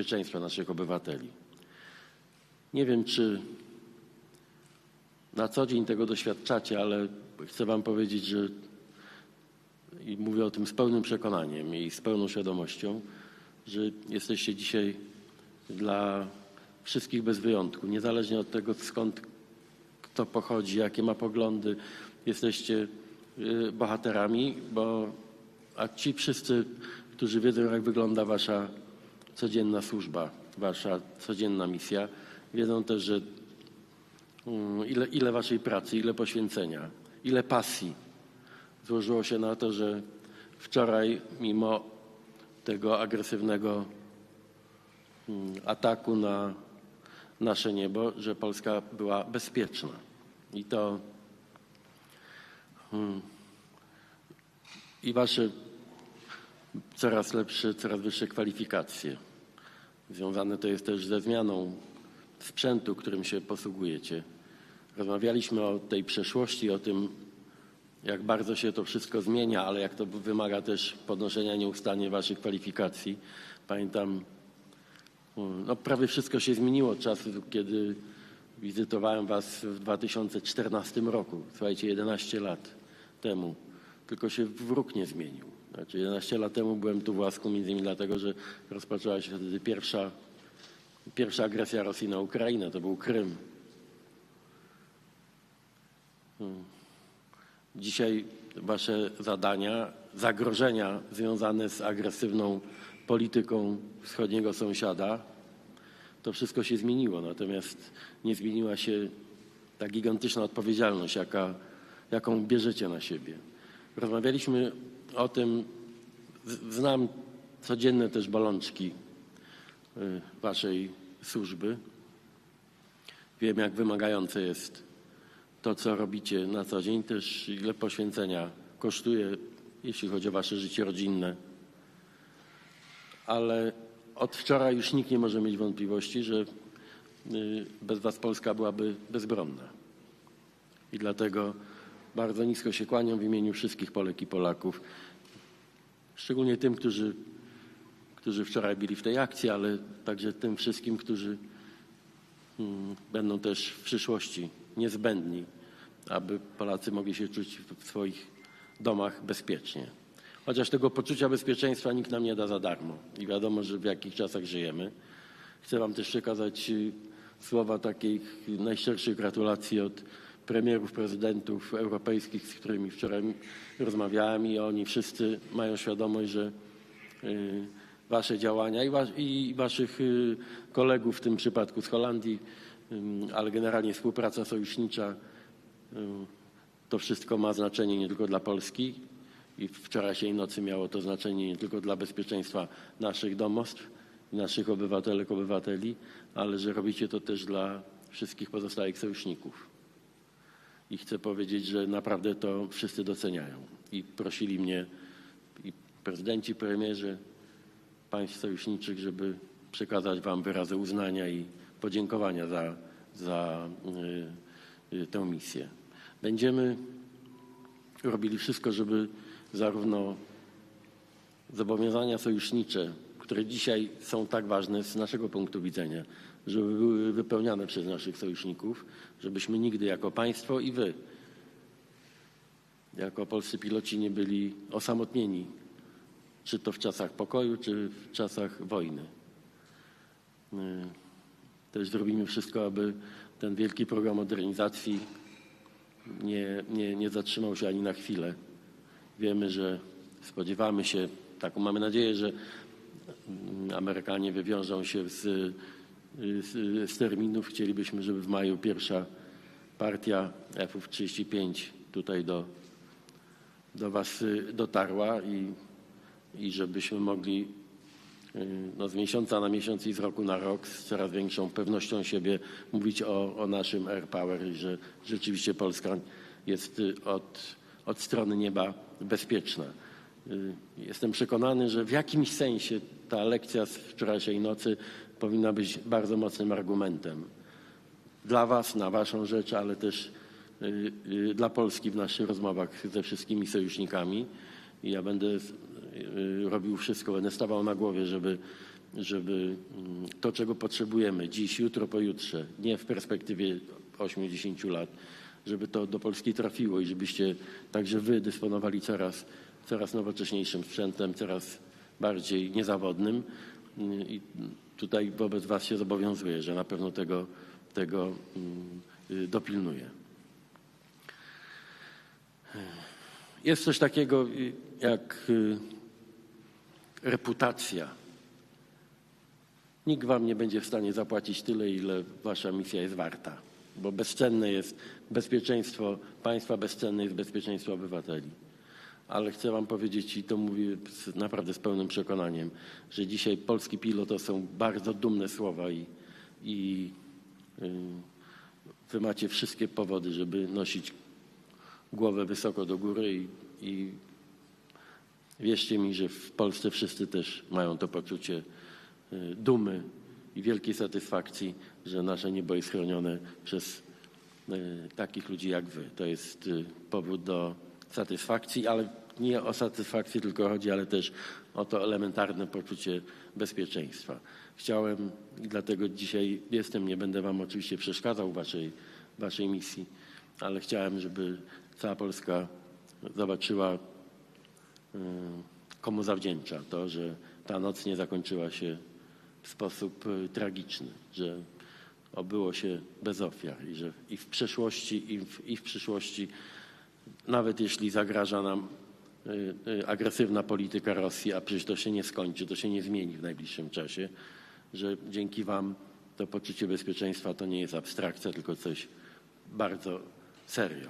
bezpieczeństwa naszych obywateli. Nie wiem, czy na co dzień tego doświadczacie, ale chcę Wam powiedzieć, że i mówię o tym z pełnym przekonaniem i z pełną świadomością, że jesteście dzisiaj dla wszystkich bez wyjątku, niezależnie od tego, skąd kto pochodzi, jakie ma poglądy, jesteście y, bohaterami, bo a ci wszyscy, którzy wiedzą, jak wygląda wasza codzienna służba, wasza codzienna misja, wiedzą też, że mm, ile, ile waszej pracy, ile poświęcenia, ile pasji złożyło się na to, że wczoraj, mimo tego agresywnego mm, ataku na nasze niebo, że Polska była bezpieczna. I to mm, i wasze coraz lepsze, coraz wyższe kwalifikacje. Związane to jest też ze zmianą sprzętu, którym się posługujecie. Rozmawialiśmy o tej przeszłości, o tym, jak bardzo się to wszystko zmienia, ale jak to wymaga też podnoszenia nieustannie waszych kwalifikacji. Pamiętam, no prawie wszystko się zmieniło od czasu, kiedy wizytowałem was w 2014 roku. Słuchajcie, 11 lat temu. Tylko się wróg nie zmienił. Znaczy 11 lat temu byłem tu w Łasku między innymi dlatego, że rozpoczęła się wtedy pierwsza, pierwsza agresja Rosji na Ukrainę. To był Krym. Hmm. Dzisiaj wasze zadania, zagrożenia związane z agresywną polityką wschodniego sąsiada, to wszystko się zmieniło. Natomiast nie zmieniła się ta gigantyczna odpowiedzialność, jaka, jaką bierzecie na siebie. Rozmawialiśmy o tym, znam codzienne też bolączki y, waszej służby. Wiem, jak wymagające jest to, co robicie na co dzień, też ile poświęcenia kosztuje, jeśli chodzi o wasze życie rodzinne. Ale od wczoraj już nikt nie może mieć wątpliwości, że y, bez was Polska byłaby bezbronna. I dlatego bardzo nisko się kłaniam w imieniu wszystkich Polek i Polaków, szczególnie tym, którzy, którzy wczoraj byli w tej akcji, ale także tym wszystkim, którzy hmm, będą też w przyszłości niezbędni, aby Polacy mogli się czuć w swoich domach bezpiecznie. Chociaż tego poczucia bezpieczeństwa nikt nam nie da za darmo i wiadomo, że w jakich czasach żyjemy. Chcę Wam też przekazać y, słowa takich najszczerszych gratulacji od premierów, prezydentów europejskich, z którymi wczoraj rozmawiałem i oni wszyscy mają świadomość, że y, wasze działania i, waszych y, kolegów, w tym przypadku z Holandii, y, ale generalnie współpraca sojusznicza, to wszystko ma znaczenie nie tylko dla Polski i wczorajszej nocy miało to znaczenie nie tylko dla bezpieczeństwa naszych domostw, naszych obywatelek, obywateli, ale że robicie to też dla wszystkich pozostałych sojuszników i chcę powiedzieć, że naprawdę to wszyscy doceniają. I prosili mnie i prezydenci, premierzy państw sojuszniczych, żeby przekazać Wam wyrazy uznania i podziękowania za, za y, y, tę misję. Będziemy robili wszystko, żeby zarówno zobowiązania sojusznicze, które dzisiaj są tak ważne z naszego punktu widzenia, żeby były wypełniane przez naszych sojuszników, żebyśmy nigdy jako państwo i wy, jako polscy piloci nie byli osamotnieni, czy to w czasach pokoju, czy w czasach wojny. Też zrobimy wszystko, aby ten wielki program modernizacji nie, nie, nie zatrzymał się ani na chwilę. Wiemy, że spodziewamy się, taką mamy nadzieję, że Amerykanie wywiążą się z z, z terminów. Chcielibyśmy, żeby w maju pierwsza partia F-35 tutaj do, do Was y, dotarła i, i żebyśmy mogli y, no, z miesiąca na miesiąc i z roku na rok z coraz większą pewnością siebie mówić o, o naszym Air Power i że rzeczywiście Polska jest y, od, od strony nieba bezpieczna. Jestem przekonany, że w jakimś sensie ta lekcja z wczorajszej nocy powinna być bardzo mocnym argumentem dla Was, na Waszą rzecz, ale też y, y, dla Polski w naszych rozmowach ze wszystkimi sojusznikami. I ja będę y, robił wszystko, będę stawał na głowie, żeby żeby mm, to, czego potrzebujemy dziś, jutro, pojutrze, nie w perspektywie 8-10 lat, żeby to do Polski trafiło i żebyście także wy dysponowali coraz, coraz nowocześniejszym sprzętem, coraz bardziej niezawodnym. I tutaj wobec was się zobowiązuję, że na pewno tego, tego mm, y, dopilnuję. Jest coś takiego y, jak y, reputacja. Nikt wam nie będzie w stanie zapłacić tyle, ile wasza misja jest warta, bo bezcenne jest bezpieczeństwo państwa, bezcenne jest bezpieczeństwo obywateli. Ale chcę wam powiedzieć, i to mówię z, naprawdę z pełnym przekonaniem, że dzisiaj polski pilot to są bardzo dumne słowa i, i y, wy macie wszystkie powody, żeby nosić głowę wysoko do góry i, i wierzcie mi, że w Polsce wszyscy też mają to poczucie y, dumy i wielkiej satysfakcji, że nasze niebo jest chronione przez y, takich ludzi jak wy. To jest y, powód do satysfakcji, ale nie o satysfakcję tylko chodzi, ale też o to elementarne poczucie bezpieczeństwa. Chciałem, dlatego dzisiaj jestem, nie będę wam oczywiście przeszkadzał w waszej, waszej misji, ale chciałem, żeby cała Polska zobaczyła, y, komu zawdzięcza to, że ta noc nie zakończyła się w sposób y, tragiczny, że obyło się bez ofiar i że i w przeszłości, i w, i w przyszłości, nawet jeśli zagraża nam agresywna polityka Rosji, a przecież to się nie skończy, to się nie zmieni w najbliższym czasie, że dzięki Wam to poczucie bezpieczeństwa to nie jest abstrakcja, tylko coś bardzo serio.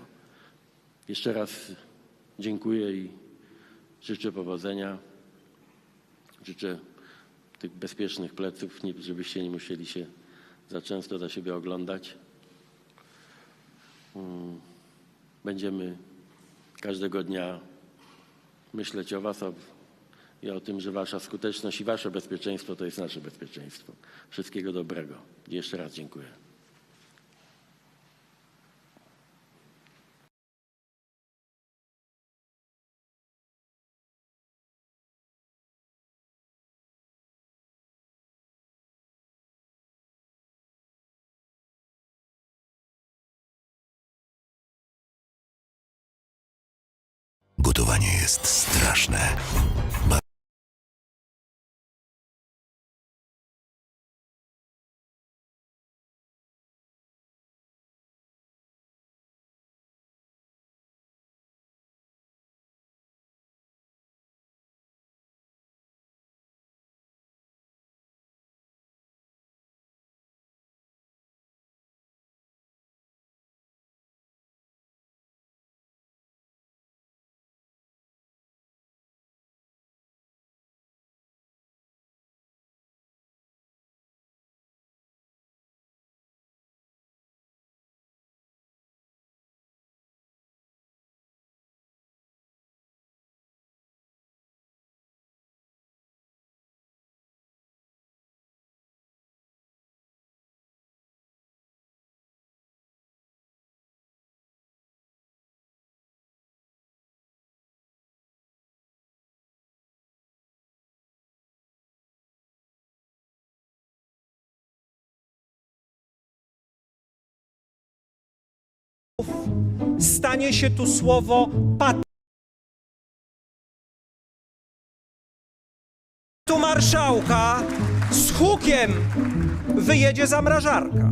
Jeszcze raz dziękuję i życzę powodzenia. Życzę tych bezpiecznych pleców, żebyście nie musieli się za często za siebie oglądać. Mm, Będziemy każdego dnia myśleć o Was i o tym, że Wasza skuteczność i Wasze bezpieczeństwo to jest nasze bezpieczeństwo. Wszystkiego dobrego. Jeszcze raz dziękuję. Gotowanie jest straszne. Stanie się tu słowo pat. Tu marszałka z hukiem wyjedzie zamrażarka.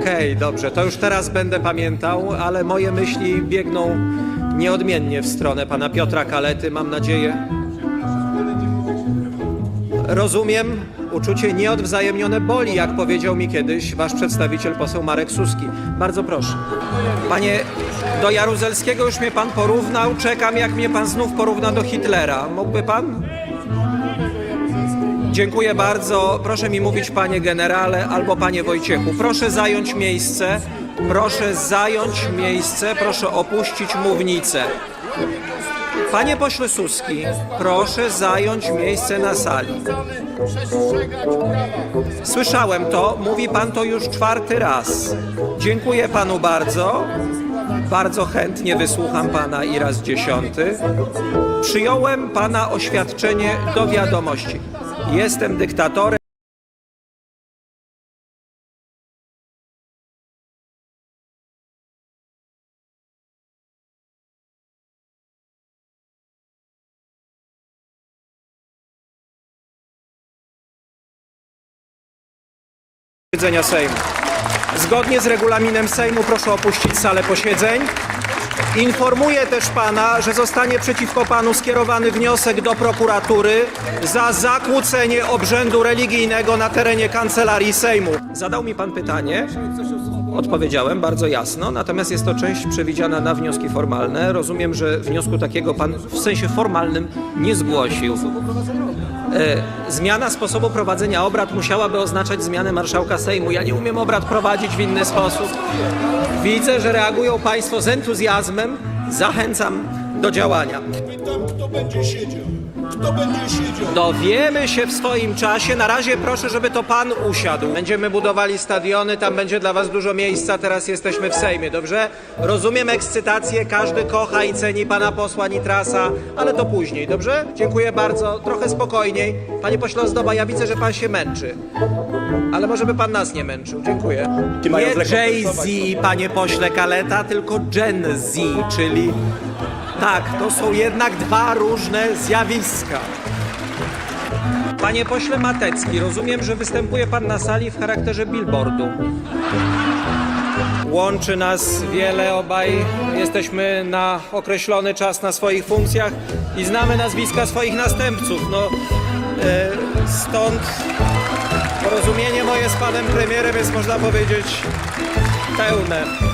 Okej, dobrze, to już teraz będę pamiętał, ale moje myśli biegną nieodmiennie w stronę pana Piotra Kalety, mam nadzieję. Rozumiem, uczucie nieodwzajemnione boli, jak powiedział mi kiedyś wasz przedstawiciel poseł Marek Suski. Bardzo proszę. Panie, do Jaruzelskiego już mnie pan porównał, czekam jak mnie pan znów porówna do Hitlera. Mógłby pan? Dziękuję bardzo. Proszę mi mówić panie generale albo panie Wojciechu. Proszę zająć miejsce. Proszę zająć miejsce. Proszę opuścić mównicę. Panie pośle Suski, proszę zająć miejsce na sali. Słyszałem to, mówi pan to już czwarty raz. Dziękuję panu bardzo. Bardzo chętnie wysłucham pana i raz dziesiąty. Przyjąłem pana oświadczenie do wiadomości. Jestem dyktatorem. Posiedzenia Sejmu. Zgodnie z regulaminem Sejmu proszę opuścić salę posiedzeń. Informuję też pana, że zostanie przeciwko panu skierowany wniosek do prokuratury za zakłócenie obrzędu religijnego na terenie kancelarii Sejmu. Zadał mi pan pytanie. Odpowiedziałem bardzo jasno, natomiast jest to część przewidziana na wnioski formalne. Rozumiem, że wniosku takiego pan w sensie formalnym nie zgłosił. E, Zmiana sposobu prowadzenia obrad musiałaby oznaczać zmianę marszałka Sejmu. Ja nie umiem obrad prowadzić w inny sposób. Widzę, że reagują Państwo z entuzjazmem. Zachęcam do działania. Pytam, kto będzie siedział. Kto będzie siedział? Dowiemy się w swoim czasie. Na razie proszę, żeby to Pan usiadł. Będziemy budowali stadiony, tam będzie dla Was dużo miejsca. Teraz jesteśmy w Sejmie, dobrze? Rozumiem ekscytację, każdy kocha i ceni Pana posła Nitrasa, ale to później, dobrze? Dziękuję bardzo. Trochę spokojniej. Panie pośle Ozdoba, ja widzę, że Pan się męczy. Ale może by Pan nas nie męczył. Dziękuję. Nie Jay-Z, panie pośle Kaleta, tylko Gen Z, czyli... Tak, to są jednak dwa różne zjawiska. Panie pośle Matecki, rozumiem, że występuje pan na sali w charakterze billboardu. Łączy nas wiele, obaj jesteśmy na określony czas na swoich funkcjach i znamy nazwiska swoich następców. No, e, stąd porozumienie moje z panem premierem jest, można powiedzieć, pełne.